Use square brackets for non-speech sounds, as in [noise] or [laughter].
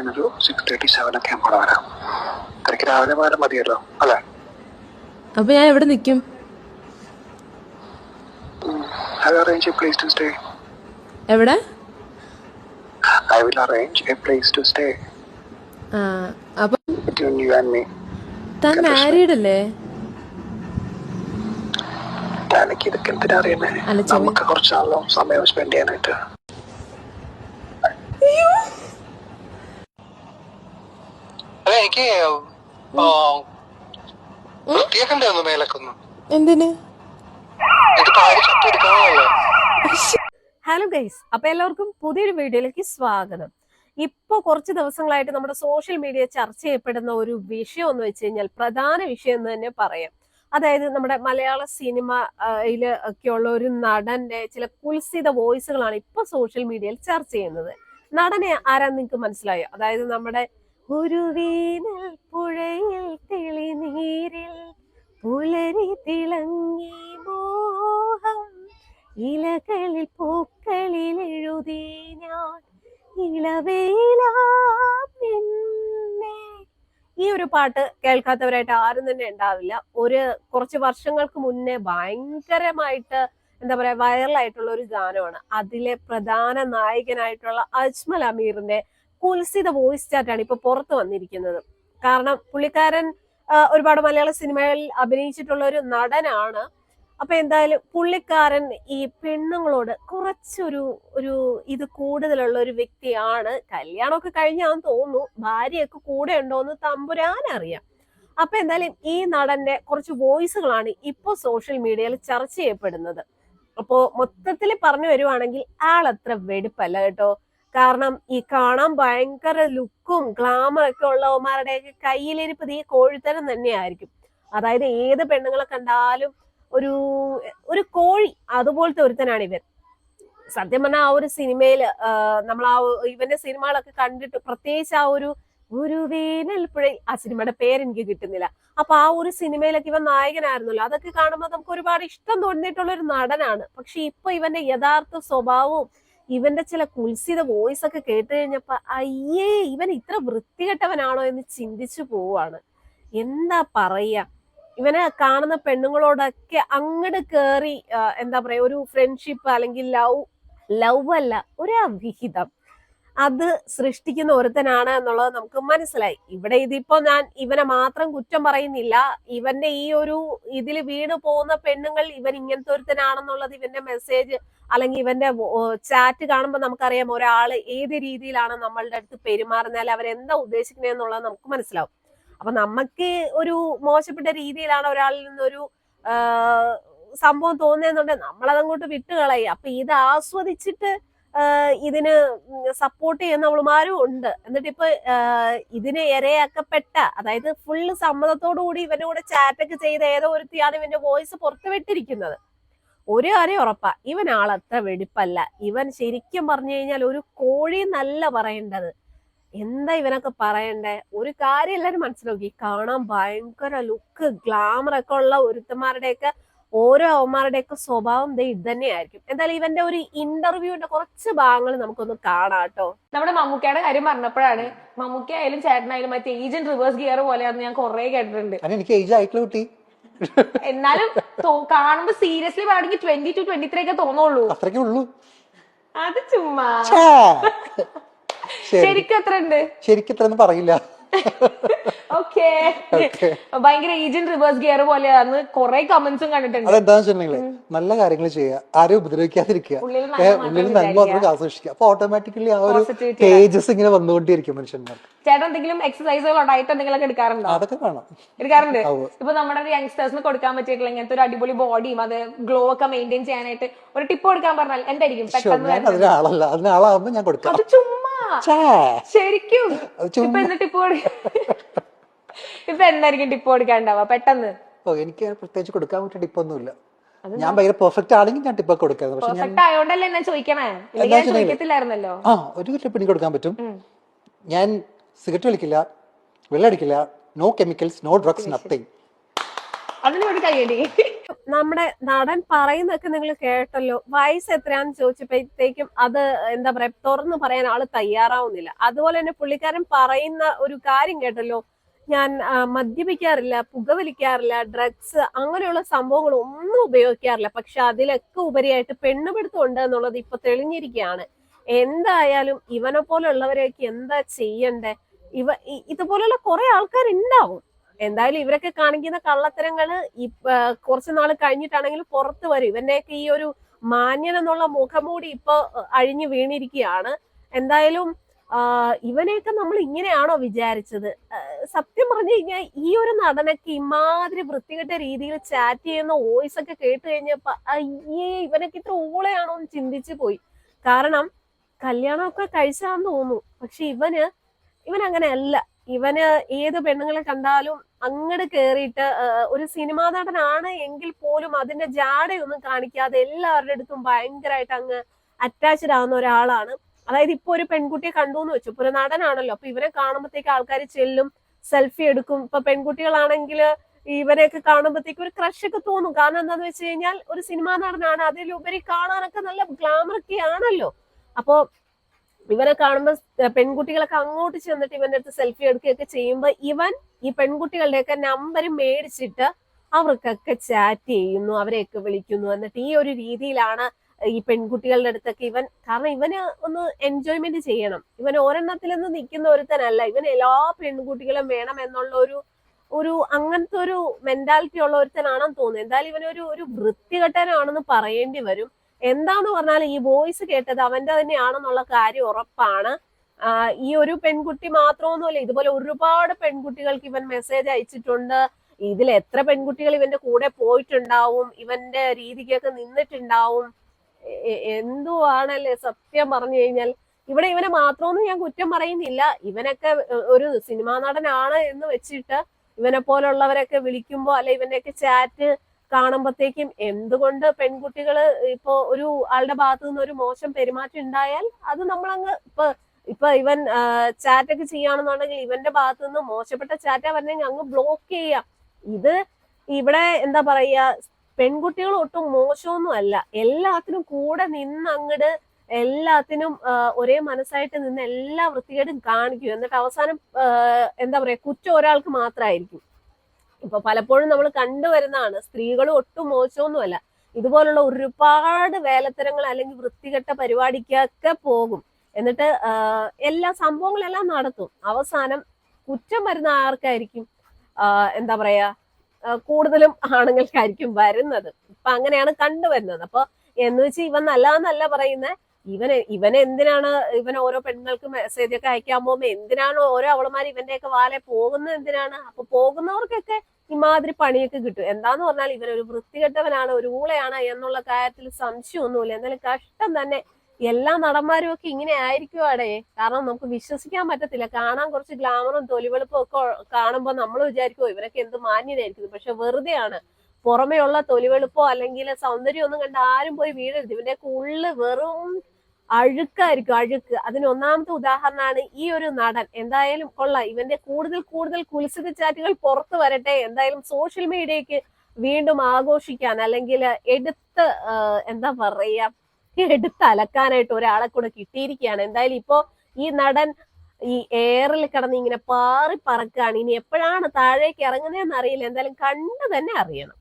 ഞാനൊരു six thirty seven ഒക്കെ ആകുമ്പോൾ വരാം അത്രയ്ക്ക് രാവിലെ പോയാലും മതിയല്ലോ അല്ലേ? അപ്പൊ ഞാൻ എവിടെ നിൽക്കും I arrange a place to stay എവിടെ? I will arrange a place to stay ആ അപ്പൊ ബിറ്റ്വീൻ യു ആൻഡ് മീ താൻ മാരീഡ് അല്ലേ ഇതൊക്കെ എന്തിനാ അറിയുന്നേ? നമുക്ക് കുറച്ച് സമയം സ്പെൻഡ് ചെയ്യാനായിട്ട്. എനിക്ക് വൃത്തിയാക്കണ്ടേ ഒന്ന് മേലക്കൊന്ന്? എന്തിന്? ഹലോ ഗൈസ് അപ്പൊ എല്ലാവർക്കും പുതിയൊരു വീഡിയോയിലേക്ക് സ്വാഗതം. ഇപ്പൊ കുറച്ച് ദിവസങ്ങളായിട്ട് നമ്മുടെ സോഷ്യൽ മീഡിയ ചർച്ച ചെയ്യപ്പെടുന്ന ഒരു വിഷയം എന്ന് വെച്ച് കഴിഞ്ഞാൽ പ്രധാന വിഷയം എന്ന് തന്നെ പറയാം. അതായത് നമ്മുടെ മലയാള സിനിമയിൽ ഉള്ള ഒരു നടന്റെ ചില കുൽസിത വോയിസുകളാണ് ഇപ്പൊ സോഷ്യൽ മീഡിയയിൽ ചർച്ച ചെയ്യുന്നത്. നടനെ ആരാ നിങ്ങൾക്ക് മനസ്സിലായോ? അതായത് നമ്മുടെ ഒരു വേനൽ പുഴയിൽ തെളിനീരിൽ പുലരി തിളങ്ങി മോഹം. ഇലകളിൽ പൂക്കളിൽ എഴുതി ഞാൻ ഇളവേലാ ഈ ഒരു പാട്ട് കേൾക്കാത്തവരായിട്ട് ആരും തന്നെ ഉണ്ടാവില്ല. ഒരു കുറച്ച് വർഷങ്ങൾക്ക് മുന്നേ ഭയങ്കരമായിട്ട് എന്താ പറയാ വൈറലായിട്ടുള്ള ഒരു ഗാനമാണ്. അതിലെ പ്രധാന നായകനായിട്ടുള്ള അജ്മൽ അമീറിന്റെ കുൽസിത വോയിസ് ചാറ്റാണ് ഇപ്പൊ പുറത്തു വന്നിരിക്കുന്നത്. കാരണം പുള്ളിക്കാരൻ ഒരുപാട് മലയാള സിനിമകളിൽ അഭിനയിച്ചിട്ടുള്ള ഒരു നടനാണ്. അപ്പൊ എന്തായാലും പുള്ളിക്കാരൻ ഈ പെണ്ണുങ്ങളോട് കുറച്ചൊരു ഒരു ഇത് കൂടുതലുള്ള ഒരു വ്യക്തിയാണ്. കല്യാണമൊക്കെ കഴിഞ്ഞാന്ന് തോന്നുന്നു ഭാര്യയൊക്കെ കൂടെ ഉണ്ടോന്ന് തമ്പുരാൻ അറിയാം. അപ്പൊ എന്തായാലും ഈ നടന്റെ കുറച്ച് വോയിസുകളാണ് ഇപ്പൊ സോഷ്യൽ മീഡിയയിൽ ചർച്ച ചെയ്യപ്പെടുന്നത്. അപ്പോ മൊത്തത്തിൽ പറഞ്ഞു വരുവാണെങ്കിൽ ആളത്ര വെടിപ്പല്ല കേട്ടോ. കാരണം ഈ കാണാൻ ഭയങ്കര ലുക്കും ഗ്ലാമർ ഒക്കെ ഉള്ളവന്മാരുടെയൊക്കെ കയ്യിലിരിപ്പ് ഈ കോഴിത്തരം തന്നെയായിരിക്കും. അതായത് ഏത് പെണ്ണുങ്ങളെ കണ്ടാലും ഒരു ഒരു കോഴി അതുപോലത്തെ ഒരുത്തനാണ് ഇവൻ. സത്യം പറഞ്ഞാൽ ആ ഒരു സിനിമയിൽ നമ്മൾ ആ ഇവന്റെ സിനിമകളൊക്കെ കണ്ടിട്ട് പ്രത്യേകിച്ച് ആ ഒരു ഒരു വേനൽപ്പുഴ ആ സിനിമയുടെ പേരെനിക്ക് കിട്ടുന്നില്ല. അപ്പൊ ആ ഒരു സിനിമയിലൊക്കെ ഇവൻ നായകനായിരുന്നല്ലോ. അതൊക്കെ കാണുമ്പോൾ നമുക്ക് ഒരുപാട് ഇഷ്ടം തോന്നിയിട്ടുള്ള ഒരു നടനാണ്. പക്ഷെ ഇപ്പൊ ഇവന്റെ യഥാർത്ഥ സ്വഭാവവും ഇവന്റെ ചില കുൽസിത വോയിസ് ഒക്കെ കേട്ട് കഴിഞ്ഞപ്പോ അയ്യേ ഇവൻ ഇത്ര വൃത്തികെട്ടവനാണോ? എന്ന് ചിന്തിച്ചു പോവാണ്. എന്താ പറയാ? ഇവനെ കാണുന്ന പെണ്ണുങ്ങളോടൊക്കെ അങ്ങോട്ട് കയറി എന്താ പറയാ ഒരു ഫ്രണ്ട്ഷിപ്പ് അല്ലെങ്കിൽ ലവ് ലവ് അല്ല ഒരു അവിഹിതം. അത് സൃഷ്ടിക്കുന്ന ഒരുത്തനാണ് എന്നുള്ളത് നമുക്ക് മനസ്സിലായി. ഇവിടെ ഇതിപ്പോ ഞാൻ ഇവനെ മാത്രം കുറ്റം പറയുന്നില്ല. ഇവന്റെ ഈ ഒരു ഇതിൽ വീണ് പോകുന്ന പെണ്ണുങ്ങൾ ഇവൻ ഇങ്ങനത്തെ ഒരുത്തനാണെന്നുള്ളത് ഇവന്റെ മെസ്സേജ് അല്ലെങ്കിൽ ഇവന്റെ ചാറ്റ് കാണുമ്പോൾ നമുക്കറിയാം ഒരാൾ ഏത് രീതിയിലാണ് നമ്മളുടെ അടുത്ത് പെരുമാറുന്നത് അവരെന്താ ഉദ്ദേശിക്കുന്നത് എന്നുള്ളത് നമുക്ക് മനസ്സിലാവും. അപ്പൊ നമുക്ക് ഒരു മോശപ്പെട്ട രീതിയിലാണ് ഒരാളിൽ നിന്നൊരു സംഭവം തോന്നുന്നുണ്ടെങ്കിൽ നമ്മളതങ്ങോട്ട് വിട്ടുകളയും. അപ്പൊ ഇത് ആസ്വദിച്ചിട്ട് ഇതിന് സപ്പോർട്ട് ചെയ്യുന്ന അവളുമാരും ഉണ്ട്. എന്നിട്ട് ഇപ്പൊ ഇതിന് ഇരയാക്കപ്പെട്ട അതായത് ഫുള്ള് സമ്മതത്തോടു കൂടി ഇവന്റെ കൂടെ ചാറ്റൊക്കെ ചെയ്ത ഏതോ ഒരുത്തിയാണ് ഇവന്റെ വോയിസ് പുറത്തുവിട്ടിരിക്കുന്നത്. ഒരു കാര്യം ഉറപ്പാ ഇവൻ ആളത്ര വെടിപ്പല്ല. ഇവൻ ശരിക്കും പറഞ്ഞു കഴിഞ്ഞാൽ ഒരു കോഴി നല്ല പറയേണ്ടത്. എന്താ ഇവനൊക്കെ പറയണ്ടേ? ഒരു കാര്യം എല്ലാരും മനസ്സിലാക്കി. കാണാൻ ഭയങ്കര ലുക്ക് ഗ്ലാമർ ഒക്കെ ഉള്ള ഒരുത്തന്മാരുടെയൊക്കെ ഓരോ അവന്മാരുടെയൊക്കെ സ്വഭാവം ദേ ഇത് തന്നെയായിരിക്കും എന്തായാലും ഇവന്റെ ഒരു ഇന്റർവ്യൂവിന്റെ കുറച്ച് ഭാഗങ്ങൾ നമുക്കൊന്ന് കാണാം കേട്ടോ. നമ്മുടെ മമ്മൂക്കയുടെ കാര്യം പറഞ്ഞപ്പോഴാണ് മമ്മൂക്ക ആയാലും ചേട്ടനായാലും മറ്റേ ഏജന്റ് റിവേഴ്സ് ഗിയർ പോലെയാണെന്ന് ഞാൻ കുറെ കേട്ടിട്ടുണ്ട്. എനിക്ക് ഏജ് ആയിട്ടുള്ള കുട്ടി. എന്നാലും കാണുമ്പോ സീരിയസ്ലി വേണമെങ്കിൽ ട്വന്റി ടു ട്വന്റി ത്രീ ഒക്കെ തോന്നുള്ളൂ. അത്രയ്ക്കേ ഉള്ളൂ. അത് ചുമ്മാ. ശരിക്കും എത്ര ഉണ്ട് ശരിക്കും പറയില്ല. [laughs] ഓക്കെ. ഭയങ്കര ഏജന്റ് റിവേഴ്സ് ഗിയർ പോലെയാണ് കുറെ കമന്റ്സും കണ്ടിട്ടുണ്ട്. അതെന്താന്ന് വെച്ചിട്ടുണ്ടെങ്കിൽ നല്ല കാര്യങ്ങൾ ചെയ്യുക. ആരെയും ഉപദ്രവിക്കാതിരിക്കുക. ഉള്ളിൽ നന്മ മാത്രം ആസ്വദിക്കുക അപ്പൊ ഓട്ടോമാറ്റിക്കലി ആ ഒരു പേജസ് ഇങ്ങനെ വന്നുകൊണ്ടിരിക്കും മനുഷ്യന്മാർക്ക്. ചേട്ടൻ എന്തെങ്കിലും എക്സസൈസുകളോ ഡയറ്റ് എന്തെങ്കിലും ഒക്കെ എടുക്കാറുണ്ടോ? അതൊക്കെ വേണം. എടുക്കാറുണ്ട്. [laughs] ഇപ്പൊ നമ്മുടെ യങ്സ്റ്റേഴ്സിന് കൊടുക്കാൻ പറ്റിയിട്ടുള്ള ഇങ്ങനത്തെ ഒരു അടിപൊളി ബോഡിയും അത് ഗ്ലോ ഒക്കെ മെയിന്റെയിൻ ചെയ്യാനായിട്ട് ഒരു ടിപ്പ് കൊടുക്കാൻ പറഞ്ഞാൽ എന്തായിരിക്കും? പെട്ടെന്ന്? അതിനാളല്ല. അതിനാളാകുമ്പോ ഞാൻ കൊടുക്കാം. അത് ചുമ്മാ. ശരിക്കും. ഇപ്പൊ എന്നിട്ട് ഇപ്പൊ ഇപ്പൊ എന്തായിരിക്കും ടിപ്പ് കൊടുക്കാണ്ടാവുക? പെട്ടെന്ന്. ഓ എനിക്ക് പ്രത്യേകിച്ച് കൊടുക്കാൻ പറ്റിയ ടിപ്പൊന്നുമില്ല. ഞാൻ ഭയങ്കര പെർഫെക്റ്റ് ആണെങ്കിൽ ഞാൻ ടിപ്പൊക്കെ കൊടുക്കായിരുന്നു. പക്ഷെ ഞാൻ പെർഫെക്റ്റ് ആയോണ്ടല്ലേ ഞാൻ ചോദിക്കണേ? ഇല്ലെങ്കിൽ ഞാൻ ചോദിക്കത്തില്ലായിരുന്നല്ലോ. ആ ഒരു ടിപ്പ് എനിക്ക് കൊടുക്കാൻ പറ്റും. ഞാൻ സിഗരറ്റ് വലിക്കില്ല വെള്ളം അടിക്കില്ല no chemicals no drugs nothing അതിന് ഒരു കൈയടി. നമ്മുടെ നടൻ പറയുന്നൊക്കെ നിങ്ങൾ കേട്ടല്ലോ. വയസ്സ് എത്രയാന്ന് ചോദിച്ചപ്പോഴത്തേക്കും അത് എന്താ പറയാ തുറന്ന് പറയാൻ ആൾ തയ്യാറാവുന്നില്ല. അതുപോലെ തന്നെ പുള്ളിക്കാരൻ പറയുന്ന ഒരു കാര്യം കേട്ടല്ലോ. ഞാൻ മദ്യപിക്കാറില്ല പുകവലിക്കാറില്ല ഡ്രഗ്സ് അങ്ങനെയുള്ള സംഭവങ്ങൾ ഒന്നും ഉപയോഗിക്കാറില്ല. പക്ഷെ അതിലൊക്കെ ഉപരിയായിട്ട് പെണ്ണുപിടുത്തം ഉണ്ട് എന്നുള്ളത് ഇപ്പൊ തെളിഞ്ഞിരിക്കുകയാണ്. എന്തായാലും ഇവനെ പോലെ പോലുള്ളവരെയൊക്കെ എന്താ ചെയ്യണ്ടേ? ഇവ ഇതുപോലുള്ള കുറെ ആൾക്കാരുണ്ടാവും. എന്തായാലും ഇവരൊക്കെ കാണിക്കുന്ന കള്ളത്തരങ്ങൾ കുറച്ചു നാൾ കഴിഞ്ഞിട്ടാണെങ്കിലും പുറത്തു വരും. ഇവന്റെയൊക്കെ ഈ ഒരു മാന്യൻ എന്നുള്ള മുഖമൂടി ഇപ്പൊ അഴിഞ്ഞു വീണിരിക്കുകയാണ്. എന്തായാലും ഇവനെയൊക്കെ നമ്മൾ ഇങ്ങനെയാണോ വിചാരിച്ചത്? സത്യം പറഞ്ഞു കഴിഞ്ഞാൽ ഈ ഒരു നടനൊക്കെ ഇമാതിരി വൃത്തികെട്ട രീതിയിൽ ചാറ്റ് ചെയ്യുന്ന വോയിസ് ഒക്കെ കേട്ട് കഴിഞ്ഞപ്പോ അയ്യേ ഇവനൊക്കെ ഇത്ര ഊളയാണോ എന്ന് ചിന്തിച്ചു പോയി. കാരണം കല്യാണമൊക്കെ കഴിച്ചാന്ന് തോന്നുന്നു. പക്ഷെ ഇവന് ഇവൻ അങ്ങനെയല്ല ഇവന് ഏത് പെണ്ണുങ്ങളെ കണ്ടാലും അങ്ങട് കേറിയിട്ട് ഒരു സിനിമാ നടനാണ് എങ്കിൽ പോലും അതിന്റെ ജാടയൊന്നും കാണിക്കാതെ എല്ലാവരുടെ അടുത്തും ഭയങ്കരമായിട്ട് അങ്ങ് അറ്റാച്ച്ഡ് ആവുന്ന ഒരാളാണ്. അതായത് ഇപ്പൊ ഒരു പെൺകുട്ടിയെ കണ്ടു എന്ന് വെച്ചു. ഇപ്പൊ ഒരു നടനാണല്ലോ. അപ്പൊ ഇവരെ കാണുമ്പോഴത്തേക്ക് ആൾക്കാർ ചെല്ലും സെൽഫി എടുക്കും. ഇപ്പൊ പെൺകുട്ടികളാണെങ്കിൽ ഇവരെയൊക്കെ കാണുമ്പോഴത്തേക്ക് ഒരു ക്രഷ് ഒക്കെ തോന്നും. കാരണം എന്താന്ന് വെച്ച് കഴിഞ്ഞാൽ ഒരു സിനിമാ നടനാണ്. അതിലുപരി കാണാനൊക്കെ നല്ല ഗ്ലാമർ ഒക്കെ ആണല്ലോ. അപ്പോ ഇവനെ കാണുമ്പോൾ പെൺകുട്ടികളൊക്കെ അങ്ങോട്ട് ചെന്നിട്ട് ഇവന്റെ അടുത്ത് സെൽഫി എടുക്കുകയൊക്കെ ചെയ്യുമ്പോൾ ഇവൻ ഈ പെൺകുട്ടികളുടെയൊക്കെ നമ്പർ മേടിച്ചിട്ട് അവർക്കൊക്കെ ചാറ്റ് ചെയ്യുന്നു അവരെയൊക്കെ വിളിക്കുന്നു. എന്നിട്ട് ഈ ഒരു രീതിയിലാണ് ഈ പെൺകുട്ടികളുടെ അടുത്തൊക്കെ ഇവൻ കാരണം ഇവന് ഒന്ന് എൻജോയ്മെന്റ് ചെയ്യണം. ഇവൻ ഒരെണ്ണത്തിൽ നിന്ന് നിൽക്കുന്ന ഒരുത്തനല്ല. ഇവൻ എല്ലാ പെൺകുട്ടികളും വേണം എന്നുള്ള ഒരു ഒരു അങ്ങനത്തെ ഒരു മെന്റാലിറ്റി ഉള്ള ഒരുത്തനാണെന്ന് തോന്നുന്നു. എന്തായാലും ഇവനൊരു ഒരു വൃത്തികെട്ടനാണെന്ന് പറയേണ്ടി വരും. എന്താന്ന് പറഞ്ഞാൽ ഈ വോയിസ് കേട്ടത് അവന്റെ തന്നെയാണെന്നുള്ള കാര്യം ഉറപ്പാണ്. ഈ ഒരു പെൺകുട്ടി മാത്രമൊന്നുമല്ല ഇതുപോലെ ഒരുപാട് പെൺകുട്ടികൾക്ക് ഇവൻ മെസ്സേജ് അയച്ചിട്ടുണ്ട്. ഇതിൽ എത്ര പെൺകുട്ടികൾ ഇവന്റെ കൂടെ പോയിട്ടുണ്ടാവും ഇവന്റെ രീതിക്കൊക്കെ നിന്നിട്ടുണ്ടാവും? എന്തുവാണല്ലേ സത്യം പറഞ്ഞു കഴിഞ്ഞാൽ? ഇവിടെ ഇവനെ മാത്രമൊന്നും ഞാൻ കുറ്റം പറയുന്നില്ല. ഇവനൊക്കെ ഒരു സിനിമാ നടനാണ് എന്ന് വെച്ചിട്ട് ഇവനെ പോലുള്ളവരൊക്കെ വിളിക്കുമ്പോ അല്ലെ ഇവന്റെയൊക്കെ ചാറ്റ് കാണുമ്പോഴത്തേക്കും എന്തുകൊണ്ട് പെൺകുട്ടികൾ ഇപ്പോ ഒരു ആളുടെ ഭാഗത്തു നിന്ന് ഒരു മോശം പെരുമാറ്റം ഉണ്ടായാൽ അത് നമ്മളങ്ങ് ഇപ്പൊ ഇപ്പൊ ഇവൻ ചാറ്റൊക്കെ ചെയ്യുകയാണെന്നുണ്ടെങ്കിൽ ഇവന്റെ ഭാഗത്തു നിന്ന് മോശപ്പെട്ട ചാറ്റാ പറഞ്ഞെങ്കിൽ അങ്ങ് ബ്ലോക്ക് ചെയ്യാം. ഇത് ഇവിടെ എന്താ പറയാ പെൺകുട്ടികൾ ഒട്ടും മോശമൊന്നും അല്ല. എല്ലാത്തിനും കൂടെ നിന്ന് അങ്ങട് എല്ലാത്തിനും ഒരേ മനസ്സായിട്ട് നിന്ന് എല്ലാ വൃത്തികേടും കാണിക്കും. എന്നിട്ട് അവസാനം എന്താ പറയാ കുറ്റം ഒരാൾക്ക് മാത്രമായിരിക്കും. ഇപ്പൊ പലപ്പോഴും നമ്മൾ കണ്ടുവരുന്നതാണ് സ്ത്രീകൾ ഒട്ടും മോശമൊന്നുമല്ല. ഇതുപോലുള്ള ഒരുപാട് വേലത്തരങ്ങൾ അല്ലെങ്കിൽ വൃത്തികെട്ട പരിപാടിക്കൊക്കെ പോകും. എന്നിട്ട് എല്ലാ സംഭവങ്ങളെല്ലാം നടത്തും. അവസാനം കുറ്റം വരുന്ന ആർക്കായിരിക്കും? എന്താ പറയാ? കൂടുതലും ആണുങ്ങൾക്കായിരിക്കും വരുന്നത്. ഇപ്പൊ അങ്ങനെയാണ് കണ്ടുവരുന്നത്. അപ്പൊ എന്ന് വെച്ച് ഇവ നല്ലതെന്നല്ല പറയുന്നത് ഇവന് ഇവൻ എന്തിനാണ് ഇവൻ ഓരോ പെണ്ണുങ്ങൾക്ക് മെസ്സേജ് ഒക്കെ അയക്കാൻ പോകുന്നത് എന്തിനാണ് ഓരോ അവളമാർ ഇവന്റെയൊക്കെ വാലെ പോകുന്നത് എന്തിനാണ്? അപ്പൊ പോകുന്നവർക്കൊക്കെ ഇമാതിരി പണിയൊക്കെ കിട്ടും. എന്താന്ന് പറഞ്ഞാൽ ഇവൻ ഒരു വൃത്തികെട്ടവനാണ് ഒരു ഊളയാണ് എന്നുള്ള കാര്യത്തിൽ സംശയമൊന്നുമില്ല. എന്നാലും കഷ്ടം തന്നെ. എല്ലാ നടന്മാരും ഒക്കെ ഇങ്ങനെ ആയിരിക്കും അവിടെ കാരണം നമുക്ക് വിശ്വസിക്കാൻ പറ്റത്തില്ല. കാണാൻ കുറച്ച് ഗ്ലാമറും തൊലിവെളുപ്പും ഒക്കെ കാണുമ്പോൾ നമ്മൾ വിചാരിക്കും ഇവരൊക്കെ എന്ത് മാന്യരായിരിക്കും പക്ഷെ വെറുതെയാണ്. പുറമെയുള്ള തൊലിവെളുപ്പോ അല്ലെങ്കിൽ സൗന്ദര്യം ഒന്നും കണ്ട് ആരും പോയി വീഴരുത്. ഇവന്റെ ഉള്ളു വെറും അഴുക്കായിരിക്കും അഴുക്ക്. അതിന് ഒന്നാമത്തെ ഉദാഹരണമാണ് ഈ ഒരു നടൻ. എന്തായാലും കൊള്ളാം. ഇവന്റെ കൂടുതൽ കൂടുതൽ കുലസിത ചാറ്റുകൾ പുറത്തു വരട്ടെ. എന്തായാലും സോഷ്യൽ മീഡിയക്ക് വീണ്ടും ആഘോഷിക്കാൻ അല്ലെങ്കിൽ എടുത്ത് എന്താ പറയാ എടുത്ത് അലക്കാനായിട്ട് ഒരാളെ കൂടെ കിട്ടിയിരിക്കുകയാണ്. എന്തായാലും ഇപ്പോ ഈ നടൻ ഈ എയറിൽ കിടന്ന് ഇങ്ങനെ പാറി പറക്കാണ് ഇനി എപ്പോഴാണ് താഴേക്ക് ഇറങ്ങുന്നതെന്ന് അറിയില്ല. എന്തായാലും കണ്ടു തന്നെ അറിയണം.